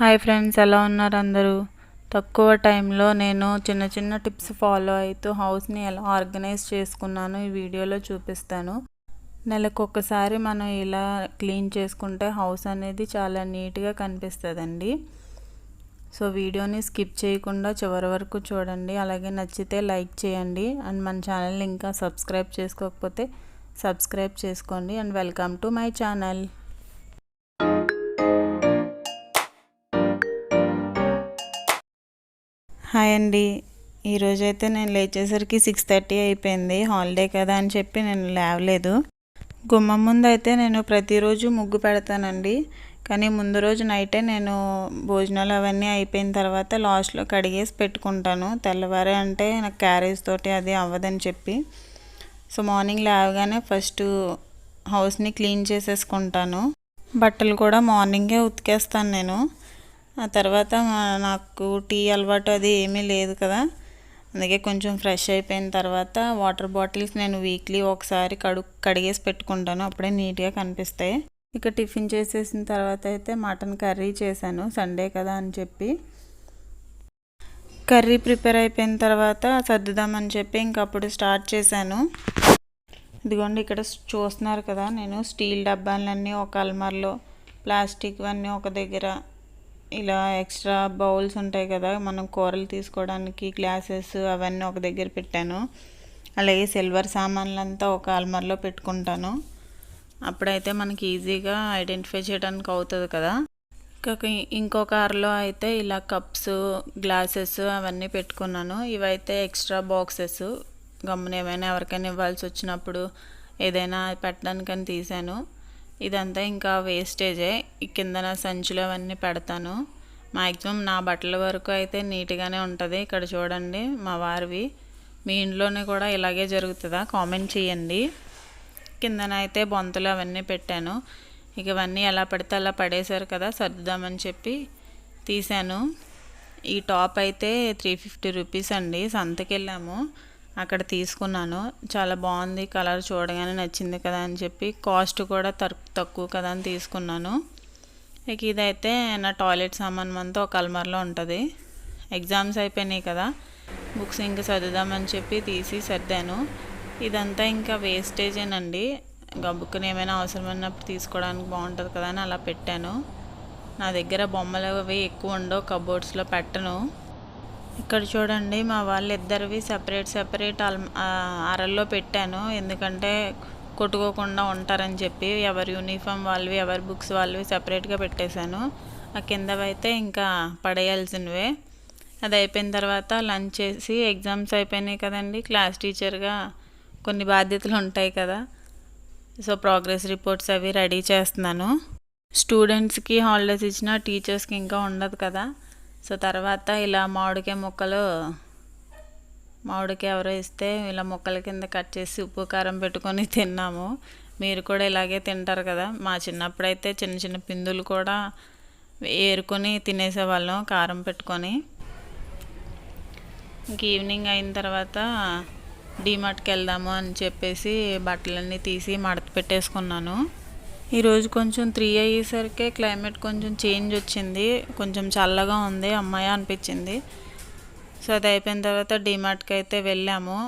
Hi friends ఎలా ఉన్నారు అందరూ? తక్కువ టైంలో నేను చిన్న చిన్న టిప్స్ ఫాలో అవుతూ హౌస్ని ఎలా ఆర్గనైజ్ చేసుకున్నాను ఈ వీడియోలో చూపిస్తాను. నెలకు ఒక్కసారి మనం ఇలా క్లీన్ చేసుకుంటే హౌస్ అనేది చాలా నీట్గా కనిపిస్తుందండి. సో వీడియోని స్కిప్ చేయకుండా చివరి వరకు చూడండి. అలాగే నచ్చితే లైక్ చేయండి. అండ్ మన ఛానల్ని ఇంకా సబ్స్క్రైబ్ చేసుకోకపోతే సబ్స్క్రైబ్ చేసుకోండి. And welcome to my channel. Hi అండి. ఈరోజైతే నేను లేచేసరికి సిక్స్ థర్టీ అయిపోయింది. హాలిడే కదా అని చెప్పి నేను లేవలేదు. గుమ్మం ముందు అయితే నేను ప్రతిరోజు ముగ్గు పెడతానండి. కానీ ముందు రోజు నైటే నేను భోజనాలు అవన్నీ అయిపోయిన తర్వాత లాస్ట్లో కడిగేసి పెట్టుకుంటాను. తెల్లవారే అంటే నాకు క్యారేజ్ తోటి అది అవ్వదని చెప్పి. సో మార్నింగ్ లేవగానే ఫస్ట్ హౌస్ని క్లీన్ చేసేసుకుంటాను. బట్టలు కూడా మార్నింగే ఉతికేస్తాను నేను. ఆ తర్వాత నాకు టీ అలవాటు అది ఏమీ లేదు కదా. అందుకే కొంచెం ఫ్రెష్ అయిపోయిన తర్వాత వాటర్ బాటిల్స్ నేను వీక్లీ ఒకసారి కడు కడిగేసి పెట్టుకుంటాను. అప్పుడే నీట్గా కనిపిస్తాయి. ఇక టిఫిన్ చేసేసిన తర్వాత అయితే మటన్ కర్రీ చేశాను. సండే కదా అని చెప్పి. కర్రీ ప్రిపేర్ అయిపోయిన తర్వాత సర్దుదామని చెప్పి ఇంకప్పుడు స్టార్ట్ చేశాను. ఇదిగోండి ఇక్కడ చూస్తున్నారు కదా నేను స్టీల్ డబ్బాలన్నీ ఒక అల్మార్లో ప్లాస్టిక్ అన్నీ ఒక దగ్గర ఇలా ఎక్స్ట్రా బౌల్స్ ఉంటాయి కదా మనం కూరలు తీసుకోవడానికి గ్లాసెస్ అవన్నీ ఒక దగ్గర పెట్టాను. అలాగే సిల్వర్ సామాన్లంతా ఒక అల్మర్లో పెట్టుకుంటాను. అప్పుడైతే మనకి ఈజీగా ఐడెంటిఫై చేయడానికి అవుతుంది కదా. ఇంకొక ఇంకొక అరలో అయితే ఇలా కప్స్ గ్లాసెస్ అవన్నీ పెట్టుకున్నాను. ఇవైతే ఎక్స్ట్రా బాక్సెస్. గమ్మున ఏమైనా ఎవరికైనా ఇవ్వాల్సి వచ్చినప్పుడు ఏదైనా పెట్టడానికని తీశాను ఇదంతా ఇంకా వేస్టేజే ఈ కిందన సంచులు అవన్నీ పెడతాను. మ్యాక్సిమం నా బట్టల వరకు అయితే నీట్గానే ఉంటుంది. ఇక్కడ చూడండి మా వారివి. మీ ఇంట్లోనే కూడా ఇలాగే జరుగుతుందా? కామెంట్ చేయండి. కిందన అయితే బొంతలు అవన్నీ పెట్టాను. ఇక ఇవన్నీ ఎలా పడితే అలా పడేశారు కదా సర్దుదామని చెప్పి తీశాను. ఈ టాప్ అయితే త్రీ ఫిఫ్టీ రూపీస్ అండి. సంతకి వెళ్ళాము అక్కడ తీసుకున్నాను. చాలా బాగుంది కలర్ చూడగానే నచ్చింది కదా అని చెప్పి కాస్ట్ కూడా తక్కువ కదా అని తీసుకున్నాను. ఇక ఇదైతే నా టాయిలెట్ సామాన్ అంతా ఒక అల్మార్లో ఉంటుంది. ఎగ్జామ్స్ అయిపోయినాయి కదా బుక్స్ ఇంకా చదువుదామని చెప్పి తీసి సర్దాను. ఇదంతా ఇంకా వేస్టేజేనండి ఇంకా బుక్ని ఏమైనా అవసరమైనప్పుడు తీసుకోవడానికి బాగుంటుంది కదా అని అలా పెట్టాను. నా దగ్గర బొమ్మలు అవి ఎక్కువ ఉండవు కబోర్డ్స్లో పెట్టను. ఇక్కడ చూడండి మా వాళ్ళిద్దరివి సెపరేట్ సెపరేట్ అల్ అరల్లో పెట్టాను. ఎందుకంటే కొట్టుకోకుండా ఉంటారని చెప్పి ఎవరి యూనిఫామ్ వాళ్ళవి ఎవరి బుక్స్ వాళ్ళవి సెపరేట్గా పెట్టేశాను. ఆ కిందవైతే ఇంకా పడేయాల్సినవే. అది అయిపోయిన తర్వాత లంచ్ చేసి ఎగ్జామ్స్ అయిపోయినాయి కదండి. క్లాస్ టీచర్గా కొన్ని బాధ్యతలు ఉంటాయి కదా. సో ప్రోగ్రెస్ రిపోర్ట్స్ అవి రెడీ చేస్తున్నాను. స్టూడెంట్స్కి హాలిడేస్ ఇచ్చిన టీచర్స్కి ఇంకా ఉండదు కదా. సో తర్వాత ఇలా మామిడికాయ ముక్కలు మామిడికాయ ఎవరో ఇస్తే ఇలా ముక్కల కింద కట్ చేసి ఉప్పు కారం పెట్టుకొని తిన్నాము. మీరు కూడా ఇలాగే తింటారు కదా. మా చిన్నప్పుడైతే చిన్న చిన్న పిందులు కూడా ఏరుకొని తినేసేవాళ్ళం కారం పెట్టుకొని. ఇంక ఈవినింగ్ అయిన తర్వాత డీమార్ట్కి వెళ్దాము అని చెప్పేసి బట్టలన్నీ తీసి మడత పెట్టేసుకున్నాను. ఈరోజు కొంచెం త్రీ అయ్యేసరికి క్లైమేట్ కొంచెం చేంజ్ వచ్చింది. కొంచెం చల్లగా ఉంది అమ్మాయి అనిపించింది. సో అది అయిపోయిన తర్వాత డిమార్ట్కి అయితే వెళ్ళాము.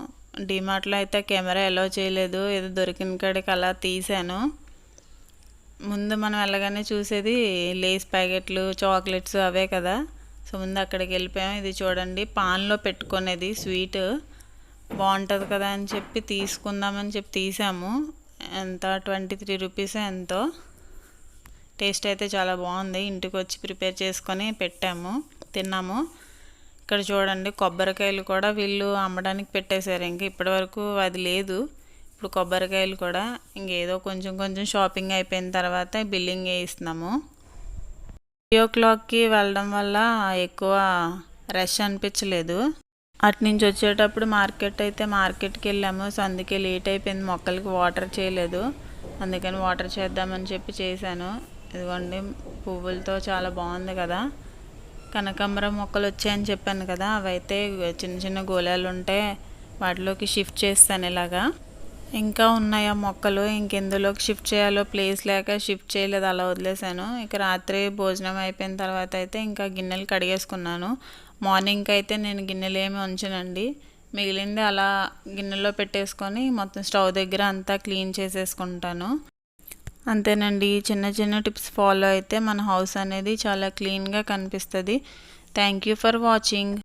డిమార్ట్లో అయితే కెమెరా ఎలా చేయలేదు. ఏదో దొరికిన కాడికి అలా తీసాను ముందు మనం వెళ్ళగానే చూసేది లేస్ ప్యాకెట్లు చాక్లెట్స్ అవే కదా. సో ముందు అక్కడికి వెళ్ళిపోయాం. ఇది చూడండి పాన్లో పెట్టుకునేది స్వీట్. బాగుంటుంది కదా అని చెప్పి తీసుకుందామని చెప్పి తీసాము. ఎంత? ట్వంటీ త్రీ రూపీస్ ఎంతో? టేస్ట్ అయితే చాలా బాగుంది. ఇంటికి వచ్చి ప్రిపేర్ చేసుకొని పెట్టాము. తిన్నాము. ఇక్కడ చూడండి కొబ్బరికాయలు కూడా వీళ్ళు అమ్మడానికి పెట్టేశారు. ఇంక ఇప్పటివరకు అది లేదు. ఇప్పుడు కొబ్బరికాయలు కూడా ఇంకేదో కొంచెం కొంచెం షాపింగ్ అయిపోయిన తర్వాత బిల్లింగ్ వేయిస్తున్నాము త్రీ ఓ క్లాక్కి వెళ్ళడం వల్ల ఎక్కువ రష్ అనిపించలేదు. అటు నుంచి వచ్చేటప్పుడు మార్కెట్ అయితే మార్కెట్కి వెళ్ళాము. సో అందుకే లేట్ అయిపోయింది. మొక్కలకి వాటర్ చేయలేదు. అందుకని వాటర్ చేద్దామని చెప్పి చేశాను. ఇదిగోండి పువ్వులతో చాలా బాగుంది కదా. కనకాంబరం మొక్కలు వచ్చాయని చెప్పాను కదా. అవైతే చిన్న చిన్న గోళాలు ఉంటే వాటిలోకి షిఫ్ట్ చేస్తాను ఇలాగా. ఇంకా ఉన్నాయి ఆ మొక్కలు? ఇంకెందులోకి షిఫ్ట్ చేయాలో ప్లేస్ లేక షిఫ్ట్ చేయలేదు అలా వదిలేసాను ఇక రాత్రి భోజనం అయిపోయిన తర్వాత అయితే ఇంకా గిన్నెలు కడిగేసుకున్నాను. మార్నింగ్కి అయితే నేను గిన్నెలు ఏమి ఉంచనండి. మిగిలింది అలా గిన్నెలో పెట్టేసుకొని మొత్తం స్టవ్ దగ్గర అంతా క్లీన్ చేసేసుకుంటాను. అంతేనండి చిన్న చిన్న టిప్స్ ఫాలో అయితే మన హౌస్ అనేది చాలా క్లీన్గా కనిపిస్తుంది. Thank you for watching